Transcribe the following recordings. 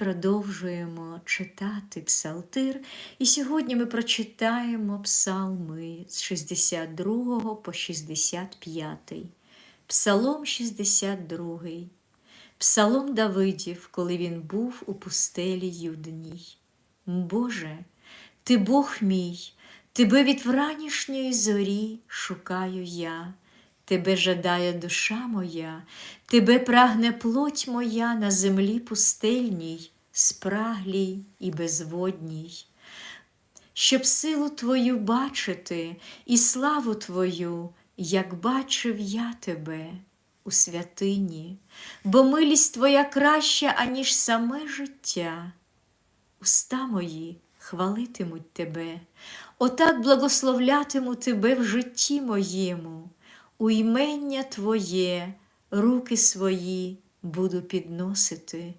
продовжуємо читати псалтир, і сьогодні ми прочитаємо псалми з 62 по 65. Псалом 62. Псалом Давидів, коли він був у пустелі Юдній. Боже, ти Бог мій, тебе від вранішньої зорі шукаю я. Тебе жадає душа моя, тебе прагне плоть моя на землі пустельній, спраглій і безводній. Щоб силу Твою бачити і славу Твою, як бачив я тебе у святині, бо милість Твоя краща, аніж саме життя. Уста мої хвалитимуть тебе, отак благословлятиму тебе в житті моєму. У імення Твоє руки свої буду підносити,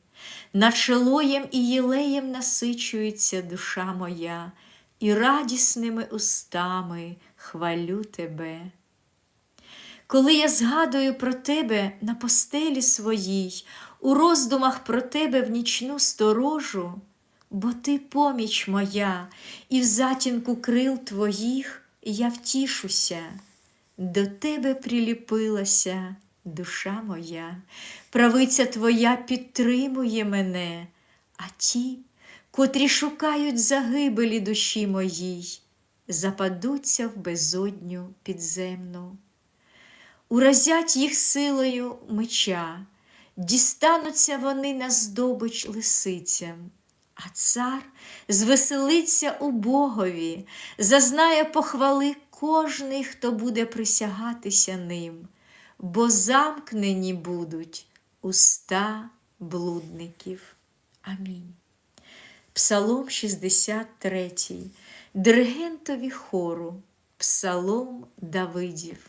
начелоєм і єлеєм насичується душа моя, і радісними устами хвалю Тебе. Коли я згадую про Тебе на постелі своїй, у роздумах про Тебе в нічну сторожу, бо Ти поміч моя, і в затінку крил Твоїх я втішуся. До тебе приліпилася душа моя, правиця твоя підтримує мене, а ті, котрі шукають загибелі душі моїй, западуться в безодню підземну. Уразять їх силою меча, дістануться вони на здобич лисицям, а цар звеселиться у Богові, зазнає похвали кожний, хто буде присягатися ним, бо замкнені будуть уста блудників. Амінь. Псалом 63, Диригентові хору, Псалом Давидів.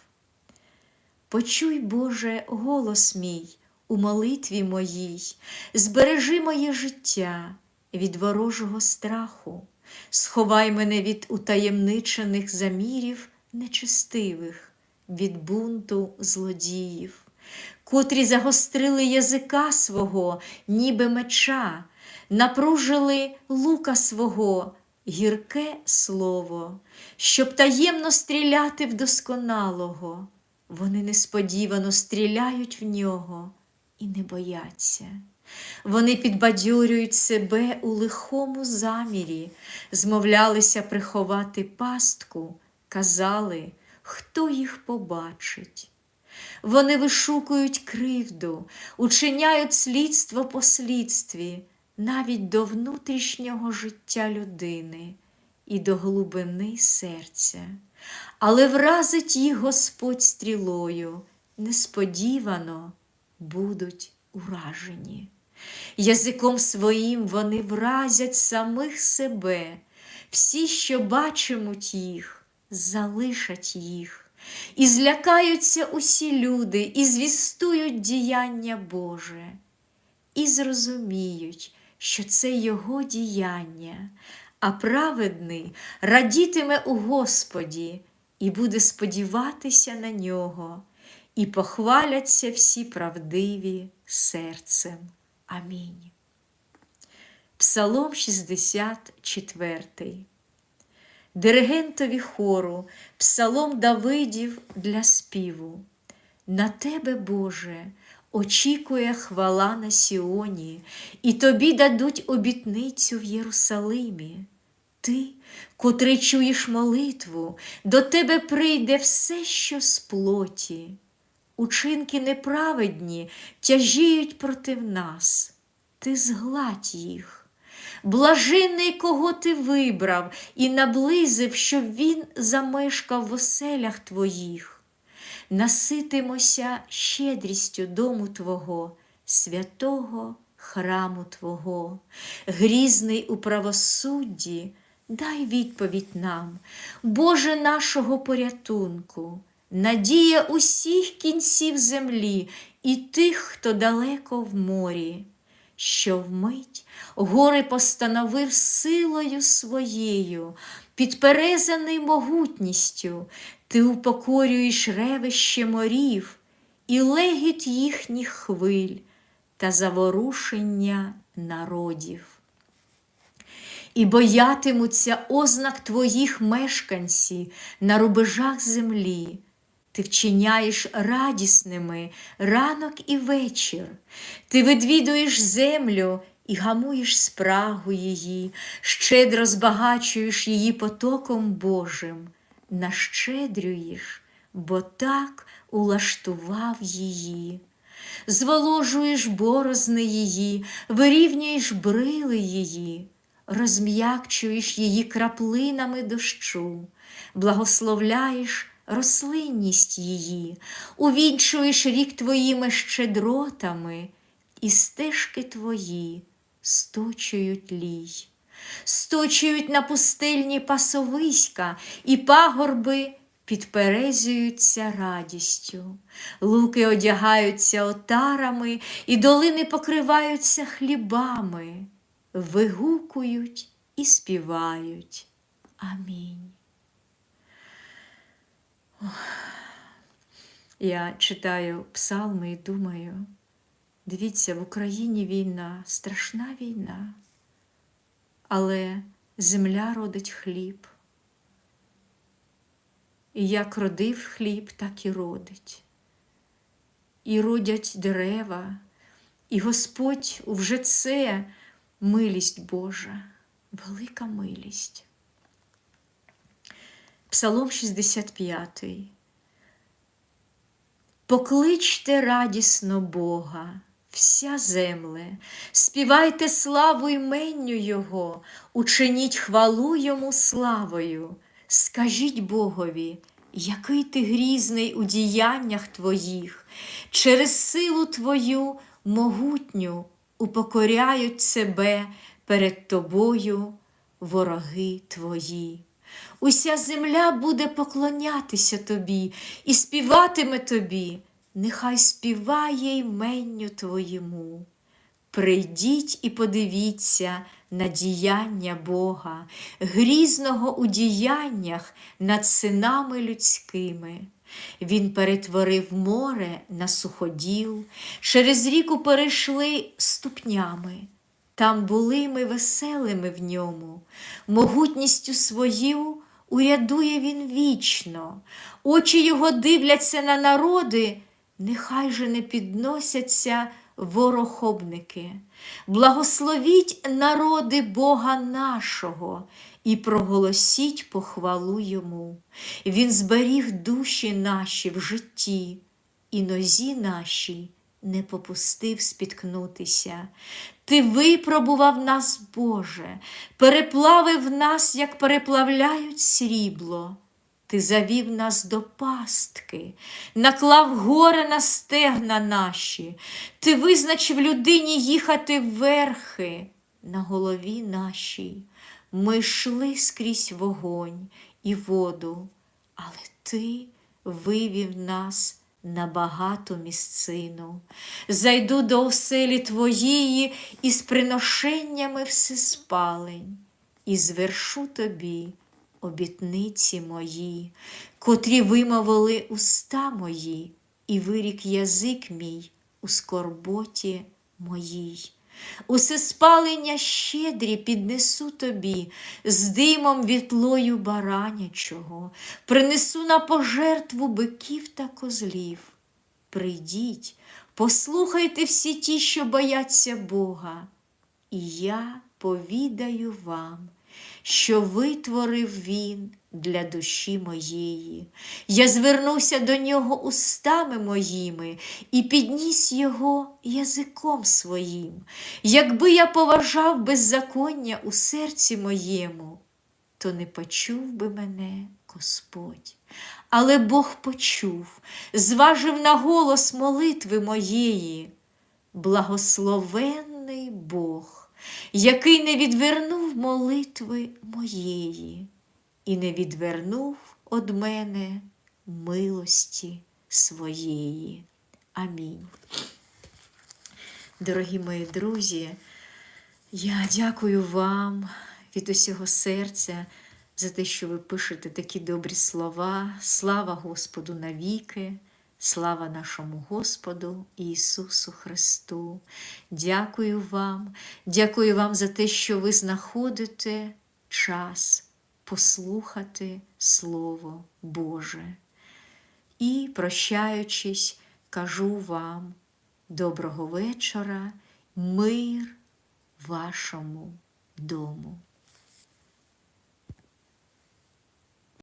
Почуй, Боже, голос мій у молитві моїй, збережи моє життя від ворожого страху. Сховай мене від утаємничених замірів нечистивих, від бунту злодіїв, котрі загострили язика свого, ніби меча, напружили лука свого, гірке слово, щоб таємно стріляти в досконалого. Вони несподівано стріляють в нього і не бояться. Вони підбадьорюють себе у лихому замірі, змовлялися приховати пастку, казали, хто їх побачить. Вони вишукують кривду, учиняють слідство по слідстві, навіть до внутрішнього життя людини і до глибини серця, але вразить їх Господь стрілою, несподівано будуть уражені. Язиком своїм вони вразять самих себе, всі, що бачимуть їх, залишать їх, і злякаються усі люди, і звістують діяння Боже, і зрозуміють, що це Його діяння, а праведний радітиме у Господі і буде сподіватися на нього, і похваляться всі правдиві серцем. Амінь. Псалом 64. Диригентові хору, Псалом Давидів для співу. На тебе, Боже, очікує хвала на Сіоні, і тобі дадуть обітницю в Єрусалимі. Ти, котрий чуєш молитву, до тебе прийде все, що з плоті. Учинки неправедні тяжіють проти нас, ти згладь їх. Блажений, кого ти вибрав і наблизив, щоб він замешкав в оселях твоїх. Наситимося щедрістю дому Твого, святого храму Твого, грізний у правосудді, дай відповідь нам, Боже нашого порятунку надія усіх кінців землі і тих, хто далеко в морі, що вмить гори постановив силою своєю, підперезаний могутністю, ти упокорюєш ревище морів і легіт їхніх хвиль та заворушення народів. І боятимуться ознак твоїх мешканці на рубежах землі. Ти вчиняєш радісними ранок і вечір, ти відвідуєш землю і гамуєш спрагу її, щедро збагачуєш її потоком Божим, нащедрюєш, бо так улаштував її. Зволожуєш борозни її, вирівнюєш брили її, розм'якчуєш її краплинами дощу, благословляєш рослинність її, увінчуєш рік твоїми щедротами, і стежки твої сточують лій, сточують на пустельні пасовиська, і пагорби підперезуються радістю, луки одягаються отарами, і долини покриваються хлібами, вигукують і співають. Амінь. Я читаю псалми і думаю, дивіться, в Україні війна, страшна війна, але земля родить хліб. І як родив хліб, так і родить. І родять дерева, і Господь вже це милість Божа, велика милість. Псалом 65. Покличте радісно Бога, вся земле, співайте славу іменню Його, учиніть хвалу Йому славою, скажіть Богові, який ти грізний у діяннях Твоїх, через силу Твою могутню упокоряють себе перед Тобою вороги Твої. Уся земля буде поклонятися тобі і співатиме тобі, нехай співає йменню твоєму. Прийдіть і подивіться на діяння Бога, грізного у діяннях над синами людськими. Він перетворив море на суходіл, через ріку перейшли ступнями. Там були ми веселими в ньому, могутністю свою урядує він вічно, очі його дивляться на народи, нехай же не підносяться ворохобники. Благословіть народи Бога нашого і проголосіть похвалу йому. Він зберіг душі наші в житті і нозі наші не попустив спіткнутися. Ти випробував нас, Боже, переплавив нас, як переплавляють срібло. Ти завів нас до пастки, наклав горе на стегна наші, ти визначив людині їхати верхи на голові нашій. Ми йшли скрізь вогонь і воду, але ти вивів нас на багату місцину. Зайду до оселі Твоєї із приношеннями всеспалень, і звершу тобі обітниці мої, котрі вимовили уста мої, і вирік язик мій у скорботі моїй. Усе спалення щедрі піднесу тобі з димом вітлою баранячого, принесу на пожертву биків та козлів. Прийдіть, послухайте всі ті, що бояться Бога, і я повідаю вам, що витворив Він для душі моєї. Я звернувся до нього устами моїми і підніс його язиком своїм. Якби я поважав беззаконня у серці моєму, то не почув би мене Господь. Але Бог почув, зважив на голос молитви моєї. Благословенний Бог, який не відвернув молитви моєї і не відвернув од мене милості своєї. Амінь. Дорогі мої друзі, я дякую вам від усього серця за те, що ви пишете такі добрі слова. Слава Господу навіки, Слава нашому Господу Ісусу Христу. Дякую вам, дякую вам за те, що ви знаходите час послухати Слово Боже. І, прощаючись, кажу вам доброго вечора, мир вашому дому.